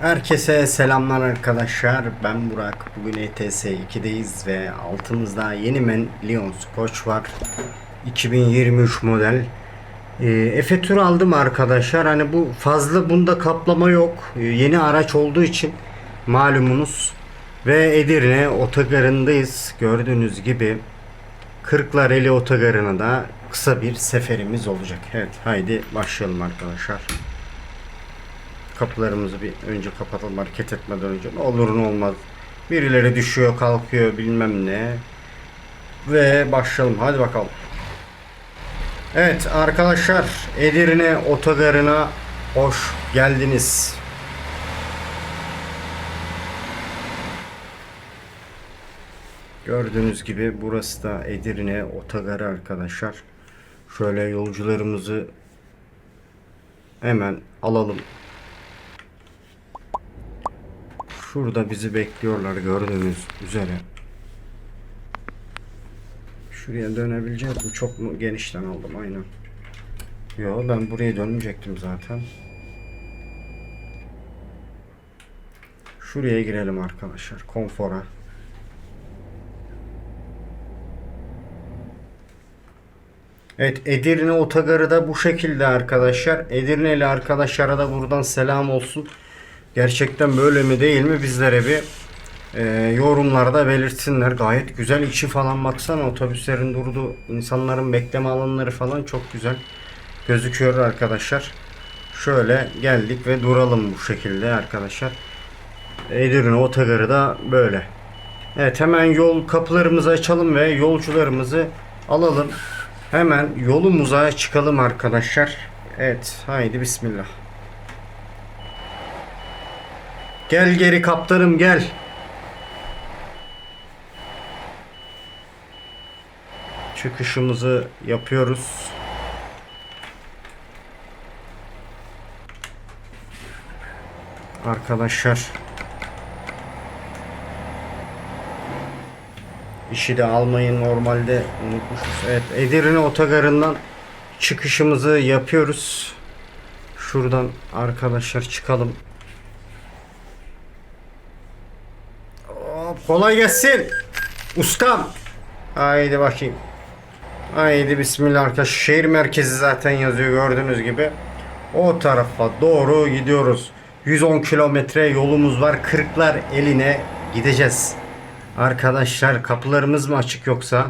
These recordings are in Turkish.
Herkese selamlar arkadaşlar. Ben Burak. Bugün ETS 2'deyiz ve altımızda yeni men Leon Scotch var. 2023 model. Ee, Efe tur aldım arkadaşlar. Hani bu fazla bunda kaplama yok. Ee, yeni araç olduğu için malumunuz. Ve Edirne otogarındayız. Gördüğünüz gibi Kırklareli otogarına da kısa bir seferimiz olacak. Evet haydi başlayalım arkadaşlar. Kapılarımızı bir önce kapatalım hareket etmeden önce. Ne olur ne olmaz. Birileri düşüyor kalkıyor bilmem ne. Ve başlayalım hadi bakalım. Evet arkadaşlar Edirne otogarına hoş geldiniz. Gördüğünüz gibi burası da Edirne otogarı arkadaşlar. Şöyle yolcularımızı hemen alalım. Şurada bizi bekliyorlar gördüğünüz üzere. Şuraya dönebileceğiz mi? Çok mu genişten aldım aynen. Yo ben buraya dönmeyecektim zaten. Şuraya girelim arkadaşlar. Konfora. Evet Edirne otogarı da bu şekilde arkadaşlar. Edirneli arkadaşlara da buradan selam olsun. Gerçekten böyle mi değil mi bizlere bir e, yorumlarda belirtsinler. Gayet güzel içi falan baksana otobüslerin durduğu insanların bekleme alanları falan çok güzel gözüküyor arkadaşlar. Şöyle geldik ve duralım bu şekilde arkadaşlar. Edirne otogarı da böyle. Evet hemen yol kapılarımızı açalım ve yolcularımızı alalım. Hemen yolumuza çıkalım arkadaşlar. Evet haydi bismillah. Gel geri kaptanım gel. Çıkışımızı yapıyoruz. Arkadaşlar İşi de almayı normalde unutmuşuz. Evet Edirne otogarından çıkışımızı yapıyoruz. Şuradan arkadaşlar çıkalım. Kolay gelsin. Ustam. Haydi bakayım. Haydi bismillah arkadaşlar. Şehir merkezi zaten yazıyor gördüğünüz gibi. O tarafa doğru gidiyoruz. 110 kilometre yolumuz var. Kırklar eline gideceğiz. Arkadaşlar kapılarımız mı açık yoksa?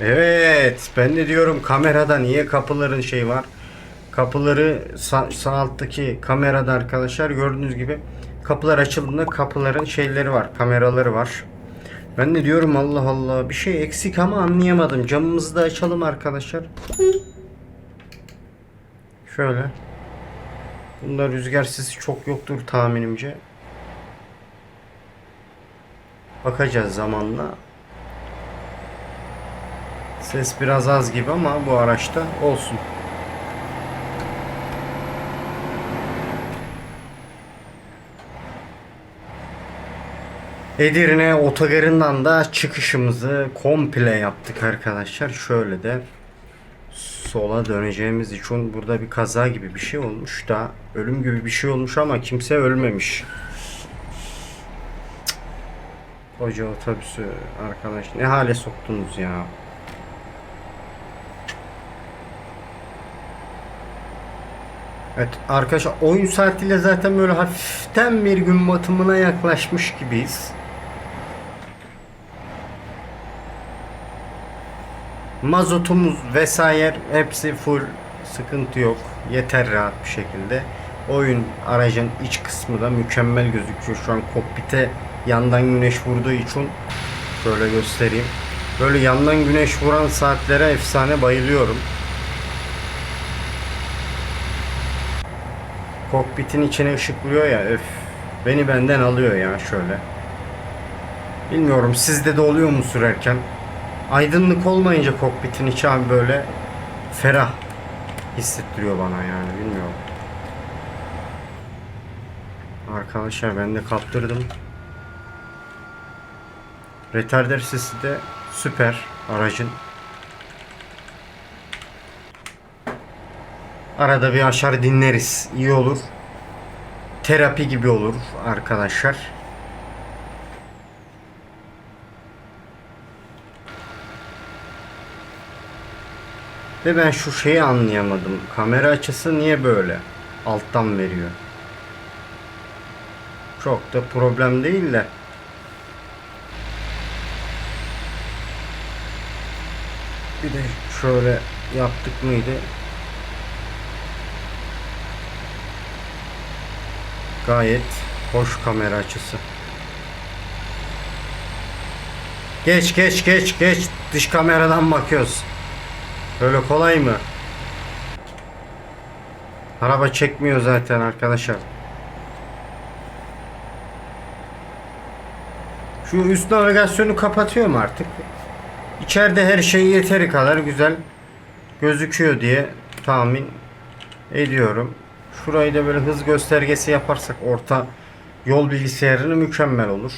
Evet ben de diyorum kamerada niye kapıların şey var? Kapıları sağ, sağ alttaki kamerada arkadaşlar gördüğünüz gibi kapılar açıldığında kapıların şeyleri var kameraları var. Ben de diyorum Allah Allah bir şey eksik ama anlayamadım. Camımızı da açalım arkadaşlar. Şöyle. Bunda rüzgar sesi çok yoktur tahminimce. Bakacağız zamanla. Ses biraz az gibi ama bu araçta olsun. Edirne otogarından da çıkışımızı komple yaptık arkadaşlar. Şöyle de sola döneceğimiz için burada bir kaza gibi bir şey olmuş da ölüm gibi bir şey olmuş ama kimse ölmemiş. Koca otobüsü arkadaş ne hale soktunuz ya. Evet arkadaşlar oyun saatiyle zaten böyle hafiften bir gün batımına yaklaşmış gibiyiz. Mazotumuz vesaire hepsi full sıkıntı yok. Yeter rahat bir şekilde. Oyun aracın iç kısmı da mükemmel gözüküyor. Şu an kokpite yandan güneş vurduğu için şöyle göstereyim. Böyle yandan güneş vuran saatlere efsane bayılıyorum. Kokpitin içine ışık vuruyor ya öf. Beni benden alıyor ya şöyle. Bilmiyorum sizde de oluyor mu sürerken? Aydınlık olmayınca kokpitin içi abi böyle ferah hissettiriyor bana yani bilmiyorum. Arkadaşlar ben de kaptırdım. Retarder sesi de süper aracın. Arada bir açar dinleriz. İyi olur. Terapi gibi olur arkadaşlar. Ve ben şu şeyi anlayamadım. Kamera açısı niye böyle? Alttan veriyor. Çok da problem değil de. Bir de şöyle yaptık mıydı? Gayet hoş kamera açısı. Geç geç geç geç dış kameradan bakıyoruz. Böyle kolay mı? Araba çekmiyor zaten arkadaşlar. Şu üst navigasyonu kapatıyorum artık. İçeride her şey yeteri kadar güzel gözüküyor diye tahmin ediyorum. Şurayı da böyle hız göstergesi yaparsak orta yol bilgisayarını mükemmel olur.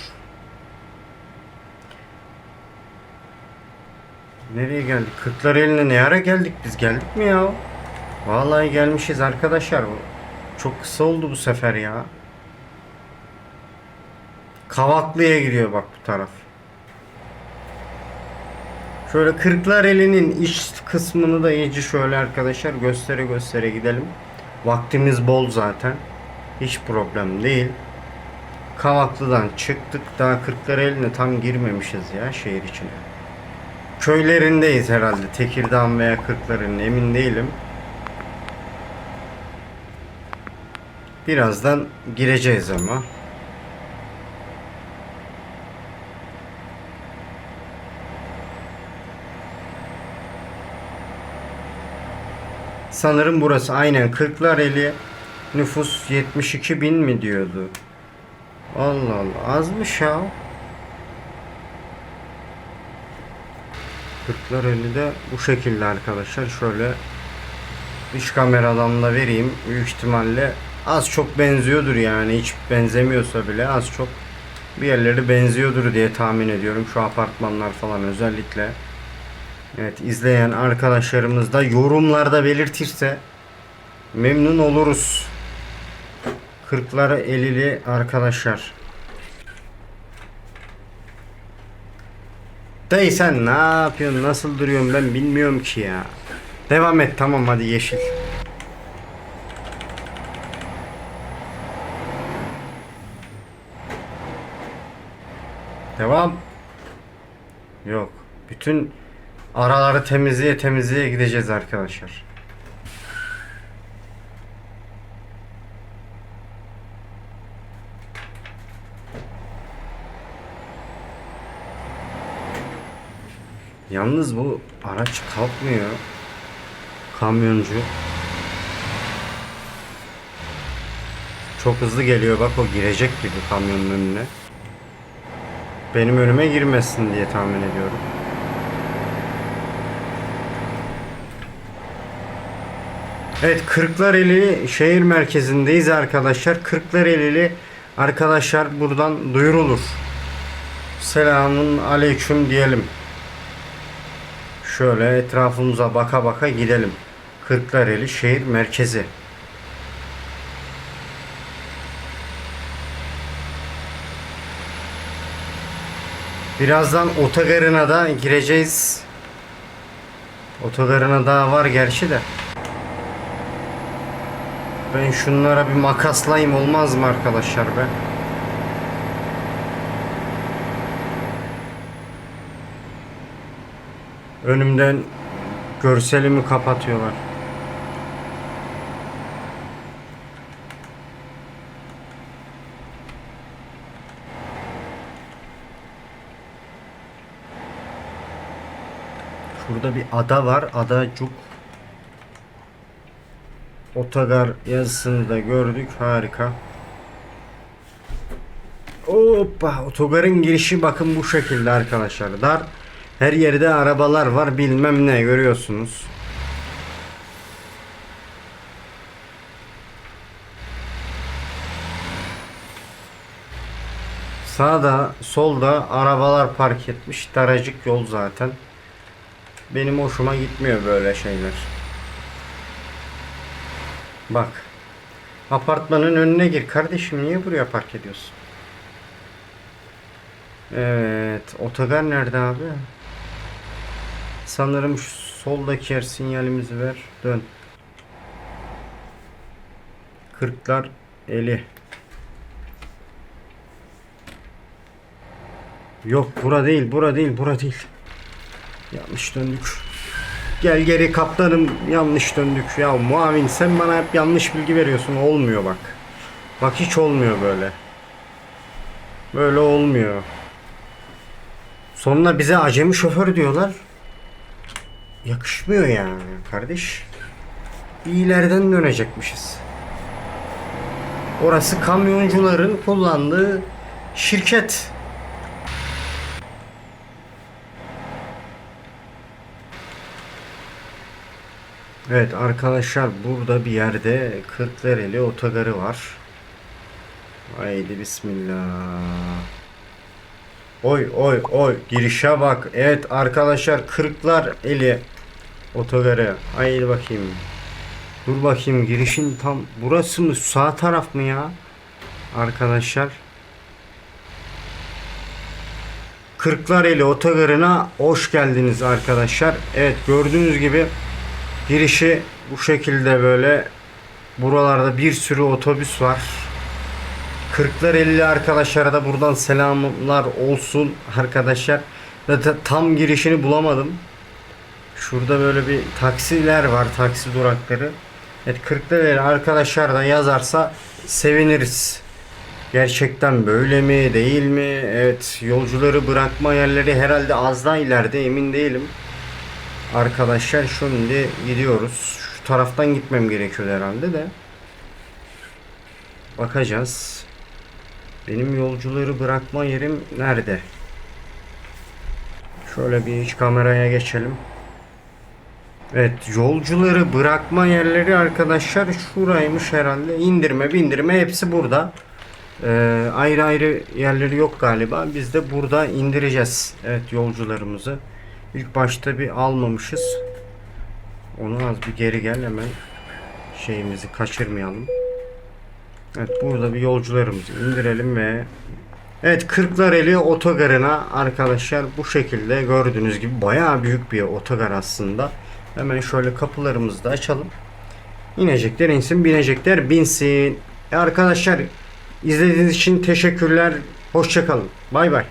Nereye geldik? Kırklareli'ne ne ara geldik biz? Geldik mi ya? Vallahi gelmişiz arkadaşlar. Çok kısa oldu bu sefer ya. Kavaklı'ya gidiyor bak bu taraf. Şöyle Kırklareli'nin iç kısmını da iyice şöyle arkadaşlar göstere göstere gidelim. Vaktimiz bol zaten. Hiç problem değil. Kavaklı'dan çıktık. Daha Kırklareli'ne tam girmemişiz ya şehir içine. Köylerindeyiz herhalde. Tekirdağ veya Kırklareli'nin emin değilim. Birazdan gireceğiz ama. Sanırım burası aynen Kırklareli nüfus 72 bin mi diyordu. Allah Allah azmış ya. Kırklareli'de bu şekilde arkadaşlar. Şöyle dış kameradan da vereyim. Büyük ihtimalle az çok benziyordur yani. Hiç benzemiyorsa bile az çok bir yerleri benziyordur diye tahmin ediyorum. Şu apartmanlar falan özellikle. Evet izleyen arkadaşlarımız da yorumlarda belirtirse memnun oluruz. Kırkları elili arkadaşlar. Dayı sen ne yapıyorsun? Nasıl duruyorsun ben bilmiyorum ki ya. Devam et tamam hadi yeşil. Devam. Yok. Bütün araları temizliğe temizliğe gideceğiz arkadaşlar. Yalnız bu araç kalkmıyor. Kamyoncu. Çok hızlı geliyor bak o girecek gibi kamyonun önüne. Benim önüme girmesin diye tahmin ediyorum. Evet Kırklareli şehir merkezindeyiz arkadaşlar. Kırklareli arkadaşlar buradan duyurulur. Selamun aleyküm diyelim. Şöyle etrafımıza baka baka gidelim. Kırklareli şehir merkezi. Birazdan otogarına da gireceğiz. Otogarına daha var gerçi de. Ben şunlara bir makaslayayım olmaz mı arkadaşlar be? Önümden görselimi kapatıyorlar. Şurada bir ada var. Adacuk. Otogar yazısını da gördük. Harika. Hoppa. Otogarın girişi bakın bu şekilde arkadaşlar. Dar. Her yerde arabalar var. Bilmem ne görüyorsunuz. Sağda, solda arabalar park etmiş. Daracık yol zaten. Benim hoşuma gitmiyor böyle şeyler. Bak. Apartmanın önüne gir kardeşim. Niye buraya park ediyorsun? Evet. Otogar nerede abi? Sanırım şu soldaki yer sinyalimizi ver. Dön. Kırklar eli. Yok bura değil, bura değil, bura değil. Yanlış döndük. Gel geri kaptanım yanlış döndük. Ya muavin sen bana hep yanlış bilgi veriyorsun. Olmuyor bak. Bak hiç olmuyor böyle. Böyle olmuyor. Sonra bize acemi şoför diyorlar. Yakışmıyor yani kardeş. Bir ileriden dönecekmişiz. Orası kamyoncuların kullandığı şirket. Evet arkadaşlar burada bir yerde Kırklareli otogarı var. Haydi bismillah. Oy oy oy girişe bak. Evet arkadaşlar Kırklar eli otogarı. Haydi bakayım. Dur bakayım girişin tam burası mı sağ taraf mı ya? Arkadaşlar. Kırklareli otogarına hoş geldiniz arkadaşlar. Evet gördüğünüz gibi girişi bu şekilde böyle buralarda bir sürü otobüs var. Kırklar 50 arkadaşlara da buradan selamlar olsun arkadaşlar. Tam girişini bulamadım. Şurada böyle bir taksiler var, taksi durakları. Evet Kırklar 50 arkadaşlar da yazarsa seviniriz. Gerçekten böyle mi değil mi? Evet yolcuları bırakma yerleri herhalde az daha ileride emin değilim. Arkadaşlar şimdi gidiyoruz. Şu taraftan gitmem gerekiyor herhalde de. Bakacağız. Benim yolcuları bırakma yerim nerede? Şöyle bir iç kameraya geçelim. Evet yolcuları bırakma yerleri arkadaşlar şuraymış herhalde. İndirme bindirme hepsi burada. Ee, ayrı ayrı yerleri yok galiba. Biz de burada indireceğiz. Evet yolcularımızı. İlk başta bir almamışız. Onu az bir geri gel hemen şeyimizi kaçırmayalım. Evet burada bir yolcularımızı indirelim ve Evet Kırklareli otogarına arkadaşlar bu şekilde gördüğünüz gibi bayağı büyük bir otogar aslında. Hemen şöyle kapılarımızı da açalım. İnecekler insin binecekler binsin. E arkadaşlar izlediğiniz için teşekkürler. Hoşçakalın. Bay bay.